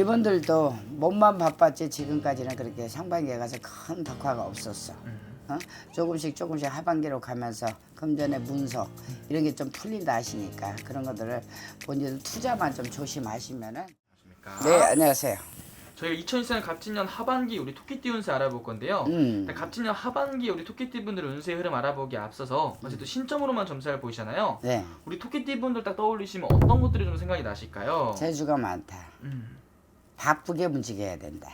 이분들도 몸만 바빴지 지금까지는 그렇게 상반기에 가서 큰 덕화가 없었어. 어? 조금씩 조금씩 하반기로 가면서 금전의 문서 이런 게 좀 풀린다 하시니까 그런 것들을 본인들 투자만 좀 조심하시면은 안녕하십니까? 네 안녕하세요. 저희가 2024년 갑진년 하반기 우리 토끼띠 운세 알아볼 건데요. 음. 일단 갑진년 하반기 우리 토끼띠 분들 운세의 흐름 알아보기에 앞서서 어쨌든 신점으로만 점수를 보이잖아요. 네 우리 토끼띠 분들 딱 떠올리시면 어떤 것들이 좀 생각이 나실까요? 재주가 많다. 음. 바쁘게 움직여야 된다.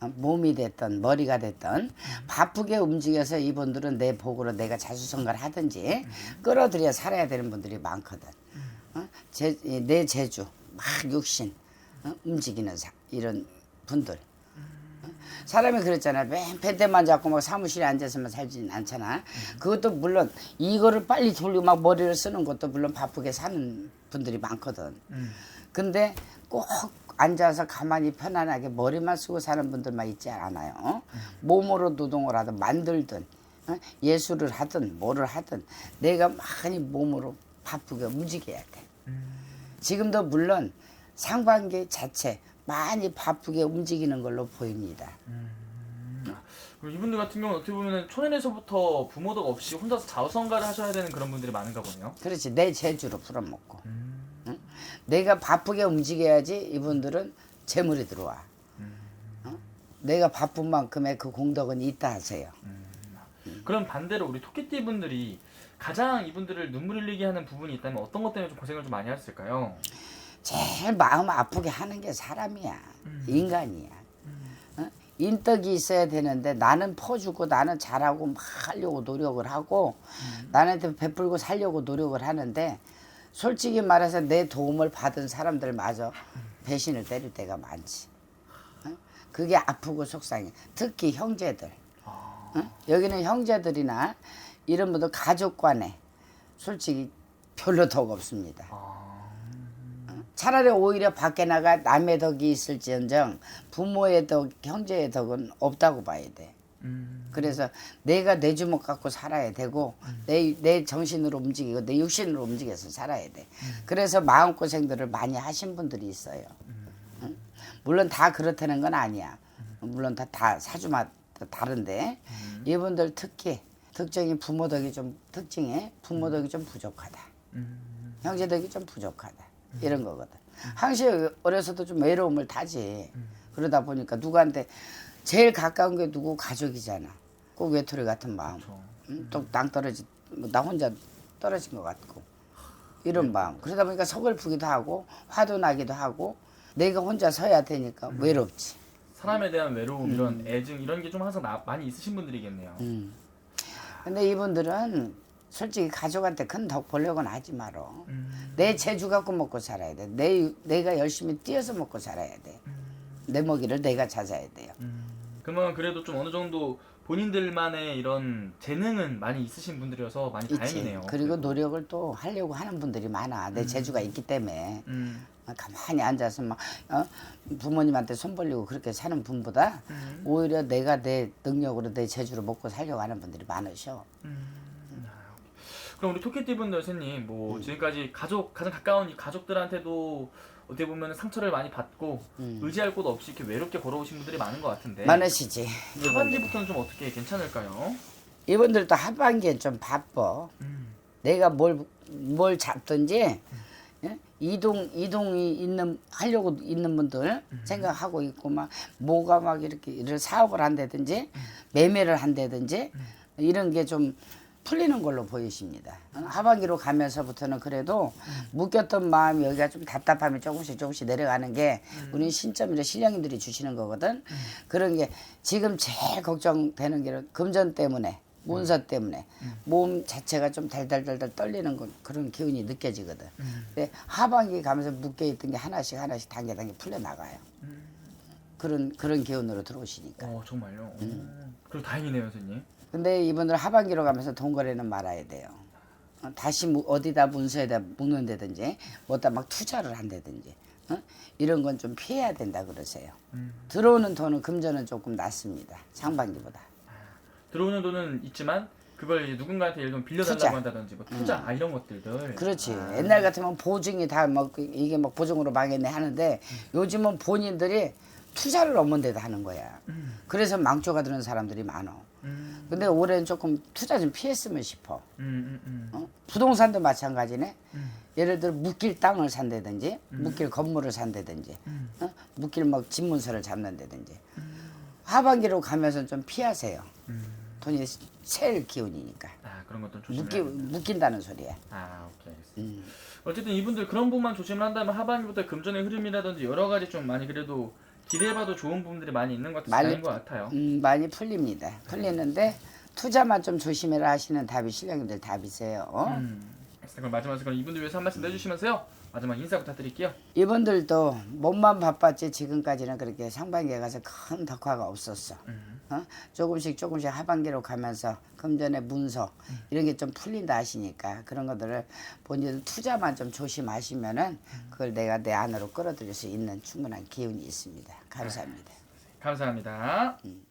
어, 몸이 됐든 머리가 됐든 바쁘게 움직여서 이분들은 내 복으로 내가 자수성가를 하든지 끌어들여 살아야 되는 분들이 많거든. 어? 제, 이내 재주, 막 육신 어? 움직이는 사, 이런 분들. 어? 사람이 그랬잖아. 맨 펜대만 잡고 막 사무실에 앉아서만 살진 않잖아. 그것도 물론 이거를 빨리 돌리고 막 머리를 쓰는 것도 물론 바쁘게 사는 분들이 많거든. 음. 근데 꼭 앉아서 가만히 편안하게 머리만 쓰고 사는 분들만 있지 않아요. 어? 몸으로 노동을 하든 만들든 어? 예술을 하든 뭐를 하든 내가 많이 몸으로 바쁘게 움직여야 돼. 지금도 물론 상반기 자체 많이 바쁘게 움직이는 걸로 보입니다. 그리고 이분들 같은 경우는 어떻게 보면 초년에서부터 부모도 없이 혼자서 자우성가를 하셔야 되는 그런 분들이 많은가 보네요. 그렇지 내 재주로 풀어먹고 응? 내가 바쁘게 움직여야지 이분들은 재물이 들어와. 어? 내가 바쁜 만큼의 그 공덕은 있다 하세요. 그럼 반대로 우리 토끼띠 분들이 가장 이분들을 눈물 흘리게 하는 부분이 있다면 어떤 것 때문에 좀 고생을 좀 많이 하셨을까요? 제일 마음 아프게 하는 게 사람이야. 인간이야. 어? 인덕이 있어야 되는데 나는 퍼주고 나는 잘하고 막 하려고 노력을 하고 나한테 베풀고 살려고 노력을 하는데 솔직히 말해서 내 도움을 받은 사람들마저 배신을 때릴 때가 많지. 어? 그게 아프고 속상해. 특히 형제들. 어? 여기는 형제들이나 이런 분들 가족 간에 솔직히 별로 덕 없습니다. 차라리 오히려 밖에 나가 남의 덕이 있을지언정 부모의 덕, 형제의 덕은 없다고 봐야 돼. 음. 그래서 내가 내 주먹 갖고 살아야 되고 내, 내 정신으로 움직이고 내 육신으로 움직여서 살아야 돼. 그래서 마음고생들을 많이 하신 분들이 있어요. 응? 물론 다 그렇다는 건 아니야. 물론 다, 다 사주마다 다른데 이분들 특히 특징이 부모 덕이 좀 특징에 부모 덕이 좀 부족하다. 형제 덕이 좀 부족하다. 이런 거거든. 항상 어려서도 좀 외로움을 타지. 그러다 보니까 누구한테 제일 가까운 게 누구 가족이잖아. 꼭 외톨이 같은 마음. 응? 또땅 떨어지, 뭐나 혼자 떨어진 것 같고 이런 마음. 그러다 보니까 서글프기도 하고 화도 나기도 하고 내가 혼자 서야 되니까 외롭지. 사람에 대한 외로움, 이런 애증 이런 게 좀 항상 나- 많이 있으신 분들이겠네요. 음. 근데 이분들은 솔직히 가족한테 큰 덕 보려고는 하지 마라. 음. 내 재주 갖고 먹고 살아야 돼. 내, 내가 열심히 뛰어서 먹고 살아야 돼. 내 먹이를 내가 찾아야 돼요. 그러면 그래도 좀 어느 정도 본인들만의 이런 재능은 많이 있으신 분들이어서 많이 있지. 다행이네요. 그리고 노력을 또 하려고 하는 분들이 많아. 내 재주가 있기 때문에. 음. 가만히 앉아서 막 어? 부모님한테 손 벌리고 그렇게 사는 분보다 음. 오히려 내가 내 능력으로 내 재주로 먹고 살려고 하는 분들이 많으셔. 그럼 우리 토끼띠 분들 선생님 뭐 음. 지금까지 가족 가장 가까운 이 가족들한테도 어떻게 보면 상처를 많이 받고 의지할 곳 없이 이렇게 외롭게 걸어오신 분들이 많은 것 같은데 음. 많으시지. 이분들. 하반기부터는 좀 어떻게 괜찮을까요? 이분들도 하반기엔 좀 바빠. 음. 내가 뭘, 뭘 잡든지 예? 이동 이동이 있는 하려고 있는 분들 생각하고 있고 막 뭐가 막 이렇게 이런 사업을 한다든지 매매를 한다든지 이런 게 좀 풀리는 걸로 보이십니다. 어, 하반기로 가면서부터는 그래도 묶였던 마음이 여기가 좀 답답함이 조금씩 조금씩 내려가는 게 우리 신점이라 신령님들이 주시는 거거든. 그런 게 지금 제일 걱정되는 게 금전 때문에 문서 때문에 몸 자체가 좀 달달달달 떨리는 건 그런 기운이 느껴지거든. 근데 하반기 가면서 묶여 있던 게 하나씩 하나씩 단계 단계 풀려 나가요. 그런 그런 기운으로 들어오시니까. 어 정말요. 음. 오, 그리고 다행이네요 선생님. 근데 이분들 하반기로 가면서 돈 거래는 말아야 돼요. 어, 다시 무- 어디다 문서에다 묶는다든지 뭐다 막 투자를 한다든지 어? 이런 건 좀 피해야 된다 그러세요. 들어오는 돈은 금전은 조금 낮습니다. 상반기보다. 들어오는 돈은 있지만 그걸 이제 누군가한테 예를 들면 빌려달라고 투자. 한다든지 뭐 투자 아, 이런 것들들. 그렇지. 아. 옛날 같으면 보증이 다뭐 이게 뭐 보증으로 망했네 하는데 요즘은 본인들이 투자를 없는 데다 하는 거야. 그래서 망조가 드는 사람들이 많어. 음, 근데 올해는 조금 투자 좀 피했으면 싶어. 음, 음, 음. 어? 부동산도 마찬가지네. 음. 예를 들어 묶일 땅을 산다든지, 묶일 건물을 산다든지, 음. 어? 묶일 막 집문서를 잡는다든지. 하반기로 가면서 좀 피하세요. 음. 돈이 셀 기운이니까. 아 그런 것도 조심해야 묶인 다는 소리야. 아 오케이. 음. 어쨌든 이분들 그런 부분만 조심을 한다면 하반기부터 금전의 흐름이라든지 여러 가지 좀 많이 그래도 기대해봐도 좋은 부분들이 많이 있는 것 같아서 많이- 다행인 것 같아요. 음, 많이 풀립니다. 풀리는데 투자만 좀 조심해라 하시는 답이 실력님들 답이세요. 어? 음. 그럼 마지막으로 그럼 이분들 위해서 한 말씀 해주시면서요. 마지막 인사 부탁드릴게요. 이분들도 몸만 바빴지 지금까지는 그렇게 상반기에 가서 큰 덕화가 없었어. 음. 어? 조금씩 조금씩 하반기로 가면서 금전의 문서 이런 게 좀 풀린다 하시니까 그런 것들을 본인 투자만 좀 조심하시면은 그걸 내가 내 안으로 끌어들일 수 있는 충분한 기운이 있습니다. 감사합니다. 감사합니다. 음.